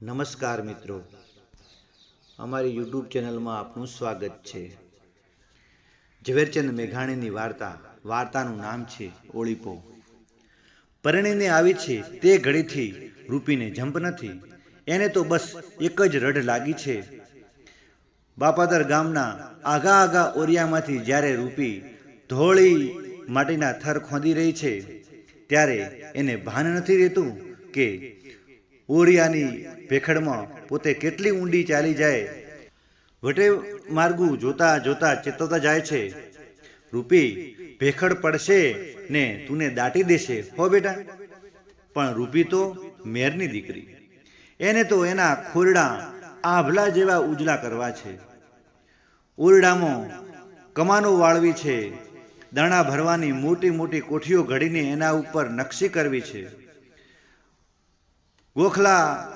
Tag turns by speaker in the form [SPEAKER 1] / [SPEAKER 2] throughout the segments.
[SPEAKER 1] નમસ્કાર મિત્રો. અમારી યુટ્યુબ ચેનલમાં આપનું સ્વાગત છે. ઝવેરચંદ મેઘાણીની વાર્તા, વાર્તાનું નામ છે ઓળીપો. પરણીને આવી છે તે ઘડીથી રૂપીને જંપ નથી. એને તો બસ એક જ રઢ લાગી છે. બાપાદર ગામના આગા આગા ઓરિયામાંથી જ્યારે રૂપી ધોળી માટીના થર ખોદી રહી છે, ત્યારે એને ભાન નથી રહેતું કે ઓરિયાની ભેખડમાં પોતે કેટલી ઊંડી ચાલી જાય? વટે માર્ગું જોતા જોતા ચેતવતા જાય છે, રૂપી, ભેખડ પડશે ને તુને દાટી દેશે, હો બેટા? પણ રૂપી તો મેરની દીકરી. એને તો એના ખોરડા આભલા જેવા ઉજળા કરવા છે. ઓરડામાં કમાનો વાળવી છે, દાણા ભરવાની મોટી મોટી કોઠીઓ ઘડીને એના ઉપર નકશી કરવી છે. ગોખલા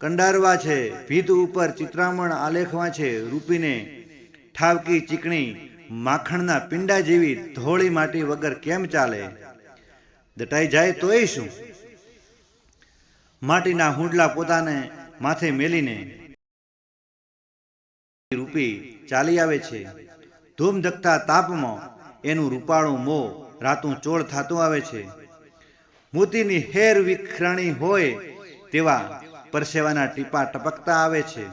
[SPEAKER 1] કંડારવા છે, ભીત ઉપર ચિત્રામણ આલેખવા છે, રૂપીને ઠાવકી, ચીકણી, માખણના પિંડા જેવી ધોળી માટી વગર કેમ ચાલે? દટાઈ જાય તોય શું? માટીના હુંડલા પોતાને માથે મેલીને રૂપી ચાલી આવે છે. ધૂમ ધકતા તાપમાં એનું રૂપાળું મો રાતું ચોળ થતું આવે છે. મોતીની હેર વિખરાણી હોય તેવા પરસેવાના ટીપા ટપકતા આવે છે.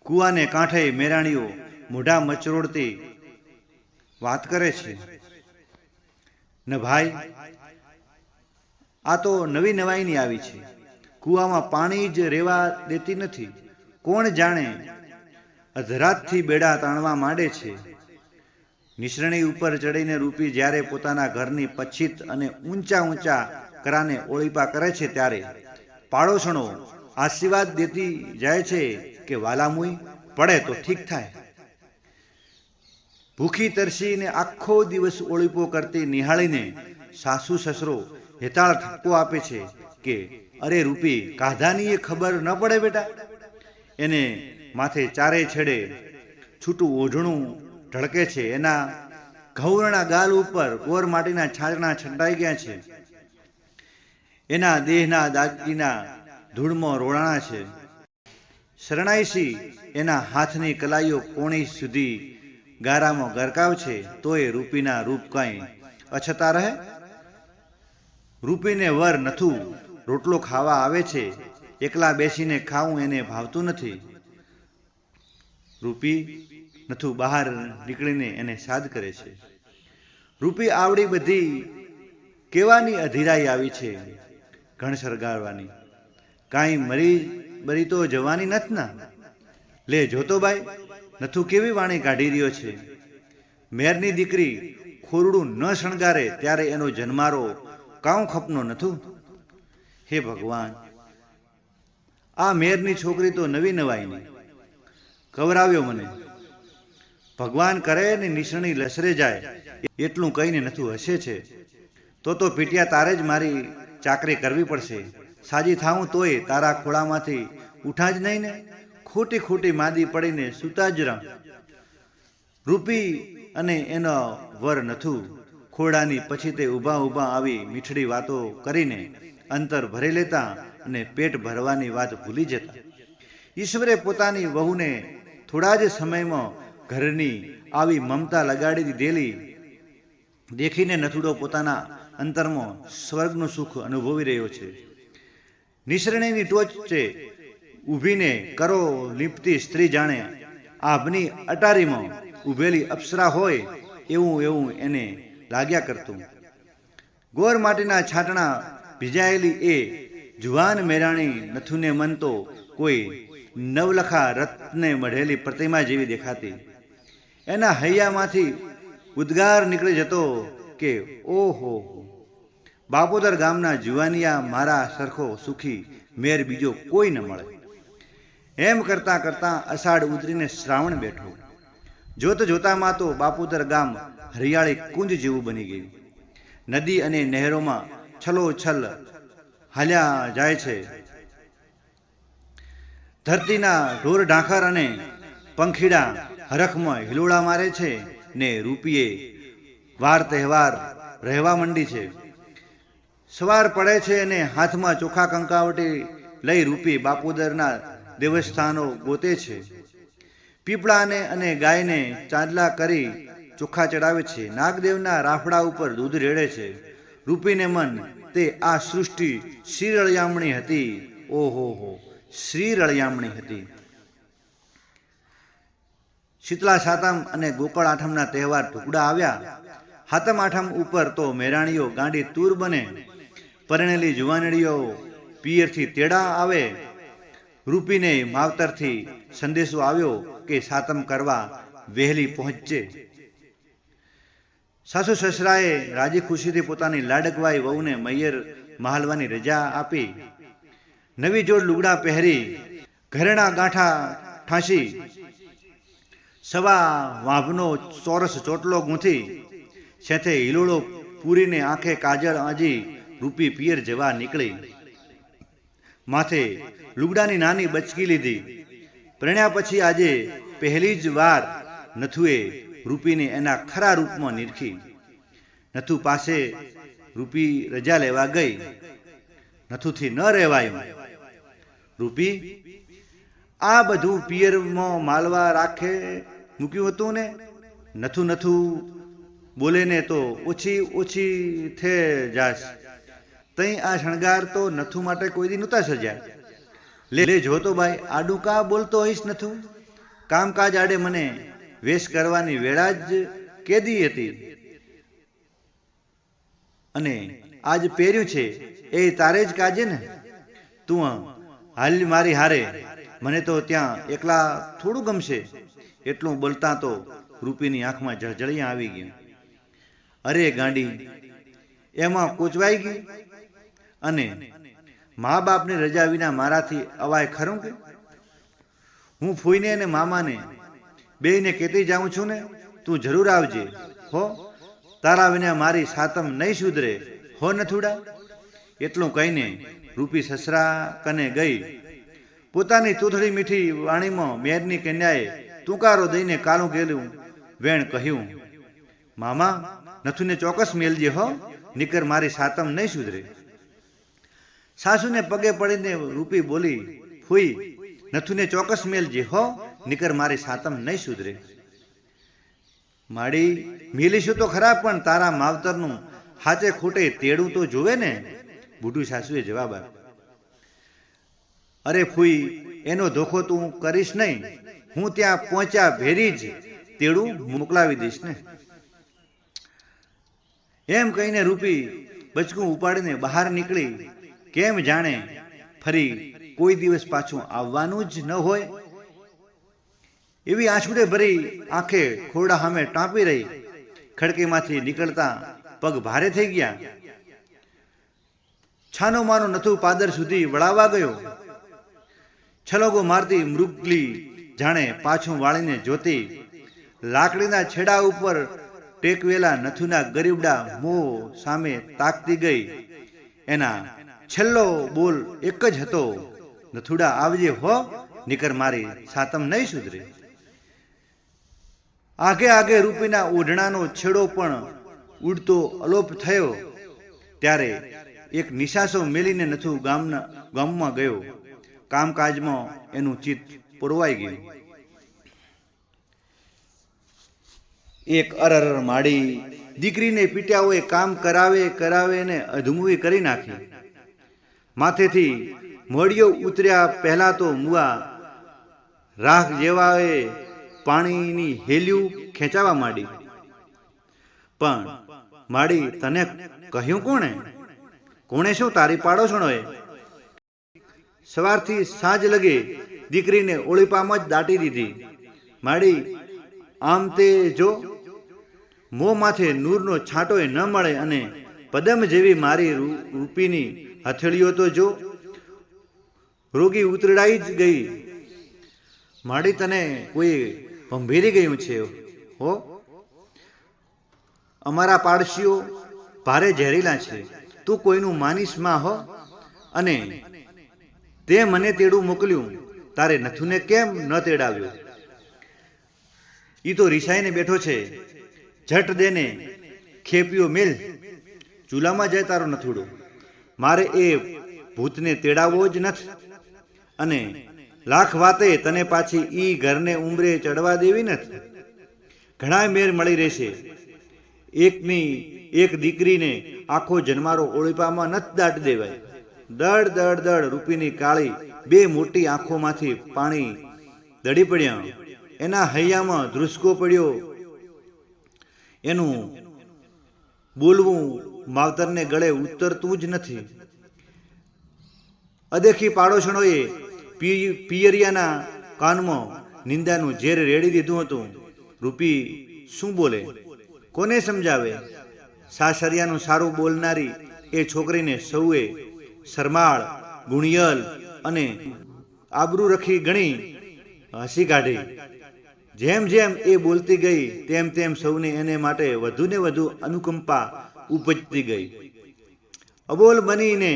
[SPEAKER 1] કુવાને કાંઠે મેરાણીઓ મોઢા મચરોડતી વાત કરે છે. ન ભાઈ, આ તો નવી નવાઈની આવી છે. કુવામાં પાણી જ રેવા દેતી નથી. કોણ જાણે અધરાતથી બેડા તાણવા માંડે છે. નિસરણી ઉપર ચડીને રૂપી જ્યારે પોતાના ઘરની પછીત અને ઊંચા ઊંચા કરાને ઓળીપા કરે છે ત્યારે પાડોશણો આશીર્વાદ દેતી જાય છે કે વાલામુઈ પડે તો ઠીક થાય. ભૂખી તરસીને આખો દિવસ ઓળીપો કરતી નિહાળીને સાસુ સસરો હેતાળ ઠપકો આપે છે કે, અરે રૂપી, કાધાની એ ખબર ન પડે બેટા. એને માથે ચારે છેડે છૂટું ઓઢણું ઢળકે છે. એના ઘઉરણા ગાલ ઉપર ગોર માટીના છાજણા છંટાઈ ગયા છે. એના દેહના દાગીના ધૂળમાં રોળાણા છે. શરણાઈસી એના હાથની કલાઈઓ કોણી સુધી ગારામાં ગરકાવ છે. તોય રૂપીના રૂપ કાંઈ અછતા રહે? રૂપીને વર નથું રોટલો ખાવા આવે છે. એકલા બેસીને ખાવું એને ભાવતું નથી. રૂપી નથું બહાર નીકળીને એને સાદ કરે છે. રૂપી આવડી બધી કેવાની અધીરાઈ આવી છે ઘણ સરગારવાની કાંઈ મરી બરી તો જવાની નથ ના. લે જોતો બાઈ, નથું કેવી વાણી કાઢી રહ્યો છે? મેરની દીકરી ખોરડું ન શણગારે ત્યારે એનો જન્મારો કાઉ ખપનો નથું? હે ભગવાન, આ મેરની છોકરી તો નવી નવાઈની કવરાવ્યો મને. ભગવાન કરે ને નિસરણી લસરે જાય, એટલું કહીને નથું હસે છે. તો તો પીટિયા તારે જ મારી ચાકરી કરવી પડશે. સાજી થાઉં તોય તારા ખોળામાંથી ઉઠા જ નહીં ને? ખોટી ખોટી માદી પડીને સૂતા જ રહ રૂપી અને એનો વર નથું. ખોડાની પછી તે ઊભા ઊભા આવી મીઠડી વાતો કરીને અંતર ભરી લેતા અને પેટ ભરવાની વાત ભૂલી જતા. ઈશ્વરે પોતાની વહુને થોડા જ સમયમાં ઘરની આવી મમતા લગાડી દીધેલી. દેખીને નથુડો પોતાના અંતરમાં સ્વર્ગનું સુખ અનુભવી રહ્યો છે. નિસરણીની ટોચે ઊભીને કરો લીપતી સ્ત્રી જાણે આભની અટારીમાં ઊભેલી અપ્સરા હોય એવું એવું એને લાગ્યા કરતું. ગોર માટીના છાંટણા ભીજાયેલી એ જુવાન મેરાણી નથુને મન તો કોઈ નવલખા રત્ને મઢેલી પ્રતિમા જેવી દેખાતી. એના હૈયામાંથી ઉદ્ગાર નીકળી જતો કે, ઓહો, બાપોદર ગામના જુવાનિયા મારા સરખો સુખી મેર બીજો કોઈ ન મળે. એમ કરતા કરતા અષાઢ ઉતરીને શ્રાવણ બેઠો. જોત જોતામાં તો બાપુદર ગામ હરિયાળી કુંજ જેવું બની ગયું. નદી અને નહેરોમાં છલોછલ હાલ્યા જાય છે. ધરતીના ઢોર ઢાંખર અને પંખીડા હરખમાં હિલોળા મારે છે ને રૂપિયે વાર તહેવાર રહેવા માંડી છે. સવાર પડે છે અને હાથમાં ચોખા કંકાવટી લઈ રૂપી બાપુદરના દેવસ્થાનો ગોતે છે. પીપળાને અને ગાયને ચાંદલા કરી ચોખા ચડાવે છે. નાગદેવના રાફડા ઉપર દૂધ રેડે છે. રૂપીને મન તે આ સૃષ્ટિ શ્રી રળિયામણી હતી. ઓહો હો શ્રી રળિયામણી હતી. શીતળા સાતમ અને ગોકળ આઠમના તહેવાર ઢુકડા આવ્યા. હાતમ આઠમ ઉપર તો મેરાણીઓ ગાંડી તૂર બને. પરણેલી જુવાનડીઓ પિયરથી તેડા આવે. રૂપીને માવતરથી સંદેશો આવ્યો કે સાતમ કરવા વહેલી પહોંચજે. સાસુ સસરાએ રાજી ખુશીથી પોતાની લાડકવાઈ વહુને મૈયર મહાલવાની રજા આપી. નવી જોડ લુગડા પહેરી ઘરેણા ગાંઠા ઠાંસી સવા વાભનો ચોરસ ચોટલો ગૂંથી, છેથે હિલોળો પૂરીને આંખે કાજળ આજી રૂપી પિયર જવા નીકળી. માથે લુગડાની નાની બચકી લીધી. પ્રણ્યા પછી આજે પહેલી જ વાર નથુએ રૂપીને એના ખરા રૂપમાં નિરખી. નથુ પાસે રૂપી રજા લેવા ગઈ. નથુથી ન રહેવાયું. રૂપી આ બધું પિયરમાં માલવા રાખે મૂક્યું હતું ને? નથું નથું બોલે ને તો ઓછી ઓછી થે જાશ તઈ આ શણગાર તો નથું માટે કોઈ દી નહોતા સજ્યા. લે લે જોતો ભાઈ, આડું કા બોલતો હોઈશ નથું? કામકાજ આડે મને વેશ કરવાની વેળા જ કેદી હતી. અને આજ પહેર્યું છે, એ તારે જ કાજે ને? તું હાલ મારી હારે મને તો ત્યાં એકલા થોડું ગમશે, એટલું બોલતા તો રૂપીની આંખમાં જળજળિયા આવી ગયું અરે ગાંડી, એમાં કોચવાઈ ગઈ? અને મા બાપની રજા વિના મારાથી અવાય ખરું કે? હું ફૂઈને અને મામાને બેને કહેતી જાઉં છું ને, તું જરૂર આવજે. હો, તારા વિના મારી સાતમ નહીં સુધરે. હો નથુડા? એટલું કહીને રૂપી સસરા કને ગઈ પોતાની ચૂથડી મીઠી વાણીમાં મેરની કન્યાએ તુકારો દઈને કાળું ગેલું વેણ કહ્યું, મામા, નથુને ચોક્કસ મેલજે હો, નીકર મારી સાતમ નહીં સુધરે. સાસુને પગે પડીને રૂપી બોલી, ફૂઈ, નથુને ચોક્કસ મેલજે હો, નીકર મારી સાતમ નહીં સુધરે. માડી, મેલીશું તો ખરા, પણ તારા માવતરનું હાચે ખોટે તેડું તો જોવે ને? બુઢું સાસુએ જવાબ આપ્યો. અરે ફૂઈ, એનો ધોખો તું કરીશ નહીં. હું ત્યાં પહોંચ્યા ભેરી જ તેડું મોકલાવી દઈશ ને. એમ કહીને રૂપી બચકું ઉપાડીને બહાર નીકળી. કેમ જાણે ફરી કોઈ દિવસ પાછું આવવાનું જ ન હોય. એવી આંસુડે ભરી આંખે ખોરડા સામે ટાંપી રહી. ખડકીમાંથી નીકળતા પગ ભારે થઈ ગયા. છાનો માનો નથુ પાદર સુધી વળાવા ગયો. છલોગો મારતી મૃગલી જાણે પાછું વાળીને જોતી, લાકડીના છેડા ઉપર ટેકવેલા નથુના ગરીબડા મોં સામે તાકતી ગઈ. એના છેલ્લો બોલ એક જ હતો, નથુડા આવજે હો, નીકર મારી સાતમ નહીં સુધરે. આગે આગે રૂપીના ઓઢણાનો છેડો પણ ઉડતો અલોપ થયો, ત્યારે એક નિશાસો મેલીને નથુ ગામના ગામમાં ગયો. કામકાજમાં એનું ચિત્ત પુરવાઈ ગયું. એક અરર માડી દીકરીને પીટ્યાઓએ કામ કરાવે કરાવે ને અધમુવી કરી નાખી. માથેથી મોડિયો ઉતર્યા પહેલા તો મુવા રાખ જેવાએ પાણીની હેલ્યું ખેંચાવા માંડી. પણ માડી તને કહ્યું કોણે? કોણે શું તારી પાડો પાડોશણોએ? સવારથી સાંજ લગે દીકરીને ઓળીપામાં જ દાટી દીધી. માડી, આમ તે જો? મોં માથે નૂરનો છાંટોય ન મળે અને પદમ જેવી મારી રૂપીની હથેળીઓ તો જો? રોગી ઉતરડાઈ જ ગઈ. માડી, તને કોઈ ભંભીરી ગયું છે? હો? અમારા પાડશીઓ ભારે ઝેરીલા છે. તું કોઈનું માનીશમાં હો? અને તે મને તેડું મોકલ્યું. તારે નથુને કેમ ન તેડાવ્યો? ઈ તો રિસાઈને બેઠો છે. જટ દેને. ખેપ્યો મેલ. ચૂલામાં જાય તારો નથુડો. મારે એ ભૂતને તેડાવવો જ નથી. અને લાખ વાતે તને પાછી ઈ ઘરને ઉંબરે ચડવા દેવી નથી. ઘણા મેર મળી રહેશે. એકની એક દીકરીને આખો જન્મારો ઓળીપામાં નથી દાટ દેવાય. દડ દડ દડ રૂપીની કાળી બે મોટી આંખોમાંથી પાણી દડી પડ્યા. એના હૈયામાં ધ્રુસકો પડ્યો. એનું બોલવું માવતરને ગળે ઉતરતું જ નથી. અદેખી પાડોશણોએ પિયરિયાના કાનમાં નિંદાનું ઝેર રેડી દીધું હતું. રૂપી શું બોલે? કોને સમજાવે? સાસરિયાનું સારું બોલનારી એ છોકરીને સૌએ શરમાળ, ગુણિયલ અને આબરૂ રખી ગણી હસી કાઢી. જેમ જેમ એ બોલતી ગઈ, તેમ તેમ સૌને એને માટે વધુ ને વધુ અનુકંપા ઉપજતી ગઈ. અબોલ બનીને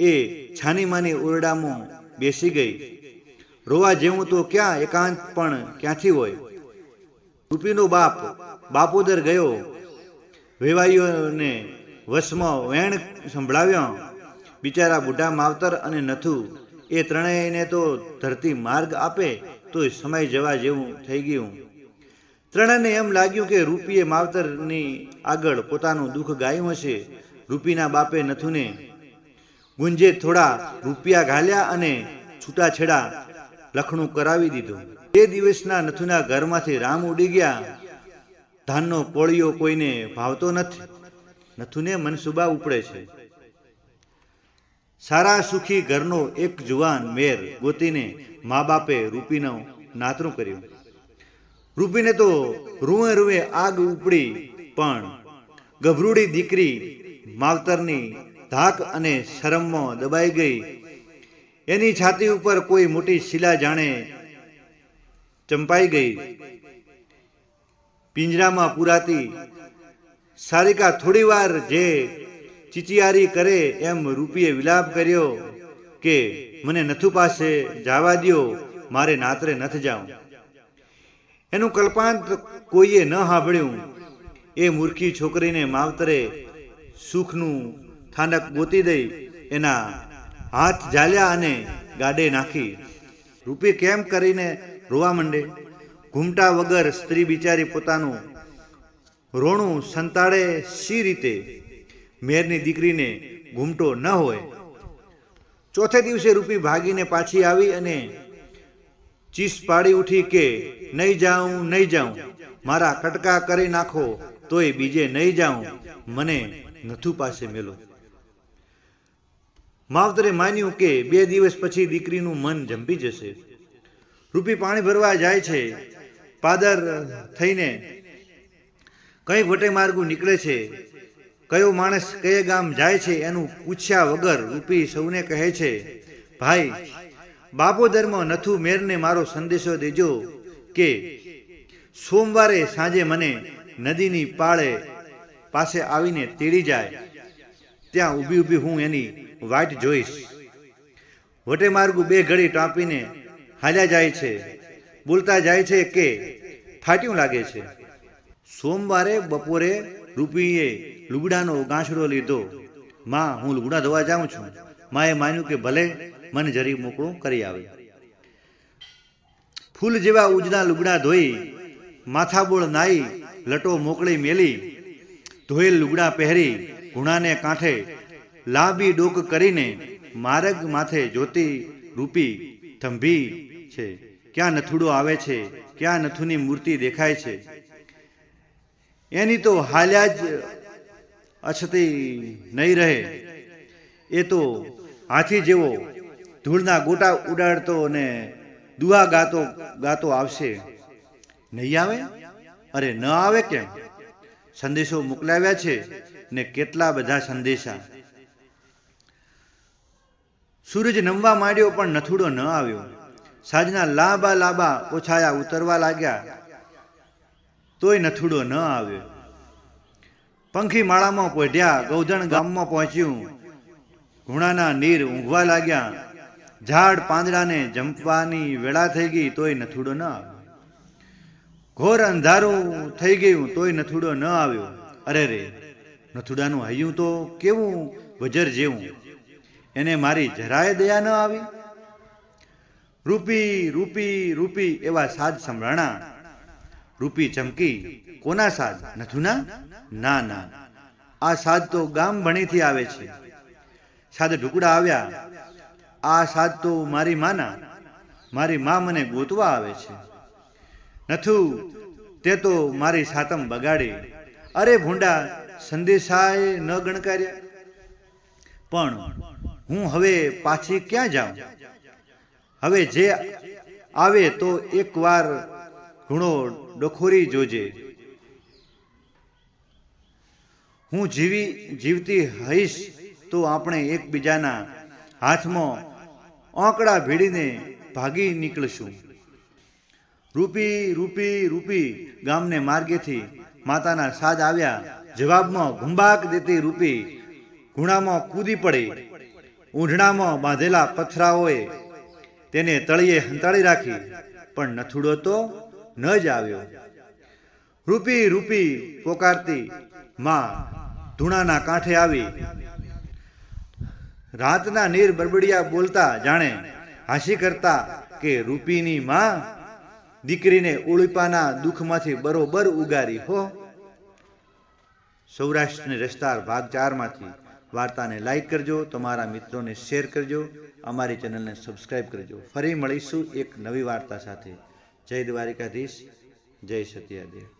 [SPEAKER 1] એ છાની માની ઓરડામાં બેસી ગઈ. રોવા જેવું તો ક્યાં એકાંત પણ ક્યાંથી હોય? રૂપીનો બાપ, બાપોદર ગયો. વેવાઈઓને વશમાં વેણ સંભળાવ્યા. બિચારા બુઢા માવતર અને નથુ, એ ત્રણેયને તો ધરતી માર્ગ આપે, તોય સમય જવા જેવું થઈ ગયું. ત્રણેયને એમ લાગ્યું કે રૂપીએ માવતરની આગળ પોતાનું દુઃખ ગાયું હશે, રૂપીના બાપે નથુને. ગુંજે થોડા રૂપિયા ઘાલ્યા અને છૂટાછેડા લખણું કરાવી દીધું. તે દિવસના નથુના ઘરમાંથી રામ ઉડી ગયા. ધાનનો પોળિયો કોઈને ભાવતો નથી. નથુને મનસુબા ઉપડે છે. સારા સુખી ઘરનો એક જુવાન મેર ગોતીને મા બાપે રૂપીનો નાતરું કર્યું. રૂપીને તો રૂએ રૂએ આગ ઉપડી, પણ ગભરૂડી દીકરી માવતરની ધાક અને શરમમાં દબાઈ ગઈ. એની છાતી ઉપર કોઈ મોટી શિલા જાણે ચંપાઈ ગઈ. પિંજરામાં પુરાતી સારિકા થોડીવાર જે ચીચિયારી કરે એમ રૂપીએ વિલાપ કર્યો કે, મને નથુ પાસે જવા દ્યો, મારે નાતરે નથ જાઉં. એનું કલ્પાંત કોઈએ ન સાંભળ્યું એ મૂર્ખી છોકરીને માવતરે સુખનું થાનક ગોતી દઈ એના હાથ ઝાલ્યા અને ગાડે નાખી. રૂપી કેમ કરીને રોવા માંડે? ઘૂમટા વગર સ્ત્રી બિચારી પોતાનું રોણું સંતાડે સી રીતે? મેરની દીકરીને ઘૂમટો ન હોય. ચોથે દિવસે રૂપી ભાગીને પાછી આવી અને ચીસ પાડી ઉઠી કે, નહીં જાઉં નહીં જાઉં. મારા કટકા કરી નાખો, તોય બીજે નહીં જાઉં. મને નથુ પાસે મેલો. માવતરે માન્યું કે, બે દિવસ પછી દીકરીનું મન જંપી જશે. રૂપી પાણી ભરવા જાય છે, પાદર થઈને કઈ વટે માર્ગું નીકળે છે. કયો માણસ કયે ગામ જાય છે એનું પૂછ્યા વગર રૂપી સૌને કહે છે, ભાઈ, બાપો ધર્મ નથુ મેરને મારો સંદેશો દેજો કે સોમવારે સાંજે મને નદીની પાળે પાસે આવીને તેડી જાય. ત્યાં ઊભી ઊભી હું એની વાટ જોઈશ. વટે માર્ગુ બે ઘડી ટાંપીને હાલ્યા જાય છે. બોલતા જાય છે કે ફાટ્યું લાગે છે. સોમવારે બપોરે રૂપીએ લુગડાનો ગાંસડો લીધો. માં, હું લુગડા ધોવા જાઉં છું. માએ માન્યું કે ભલે, મને જરી મોકળું કરી આવે. ફૂલ જેવા ઉજના લુગડા ધોઈ, માથાબોળ નાઈ, લટો મોકળી મેલી, ધોયેલ લુગડા પહેરી, ઘૂણાને કાંઠે લાંબી ડોક કરીને માર્ગ માથે જોતી રૂપી થંભી છે. ક્યાં નથુડો આવે છે, ક્યાં નથુની મૂર્તિ દેખાય છે. એની તો હાલ્યા જ અછતી નહીં રહે. એ તો હાથી જેવો ધૂળના ગોટા ઉડાડતો અને દુહા ગાતો ગાતો આવશે. નહીં આવે? અરે, ન આવે કેમ? સંદેશો મોકલાવ્યા છે ને કેટલા બધા સંદેશા. સૂરજ નમવા માંડ્યો પણ નથુડો ન આવ્યો. સાંજના લાંબા લાંબા ઓછાયા ઉતરવા લાગ્યા. તોય નથુડો ન આવ્યો. પંખી માળામાં પોઢ્યા, ગૌધણ ગામમાં પહોંચ્યું. ઘૂણાના નીર ઊંઘવા લાગ્યા. ઝાડ પાંદડાને જંપવાની વેળા થઈ ગઈ તોય નથુડો ન આવ્યો. ઘોર અંધારું થઈ ગયું તોય નથુડો ન આવ્યો. અરે રે, નથુડાનું હૈયું તો કેવું વજર જેવું? એને મારી જરાય દયા ન આવી? રૂપી રૂપી રૂપી એવા સાજ સંભળાણા રૂપી ચમકી, કોના સાદ? નથુના ના ના. આ સાદ તો ગામ ભણીથી આવે છે. સાદ ઢુકડા આવ્યા. આ સાદ તો મારી માના. મારી મા મને ગોતવા આવે છે. નથુ, તે તો મારી સાતમ બગાડી. અરે ભૂંડા, સંદેશાએ ન ગણકાર્યા. પણ હું હવે પાછી ક્યાં જાઉં? હવે જે આવે તો એકવાર ઘણો ડખોરી જોજે. હું જીવી જીવતી હઈશ તો આપણે એકબીજાના હાથમાં આંકડા ભીડીને ભાગી નીકળશું. રૂપી રૂપી રૂપી ગામને માર્ગેથી માતાના સાદ આવ્યા. જવાબમાં ઘુંબાક દેતી રૂપી ઘૂણામાં કૂદી પડી. ઊંઢણામાં બાંધેલા પથરાઓએ તેને તળિયે હંતાળી રાખી. પણ નથુડો તો ન જ આવ્યો. રૂપી રૂપી, પોકારતી માં ધૂણાના કાંઠે આવી. રાતના નીર બરબડિયા બોલતા જાણે હાસી કરતા કે રૂપીની માં દીકરીને ઉળીપાના દુઃખમાંથી બરોબર ઉગારી, હો. સૌરાષ્ટ્રની રસ્તાર ભાગ ચારમાંથી વાર્તાને લાઈક કરજો, તમારા મિત્રોને શેર કરજો, અમારી ચેનલને સબસ્ક્રાઈબ કરજો. ફરી મળીશું એક નવી વાર્તા સાથે. જય દ્વારિકાધીશ જય સત્યાદેવ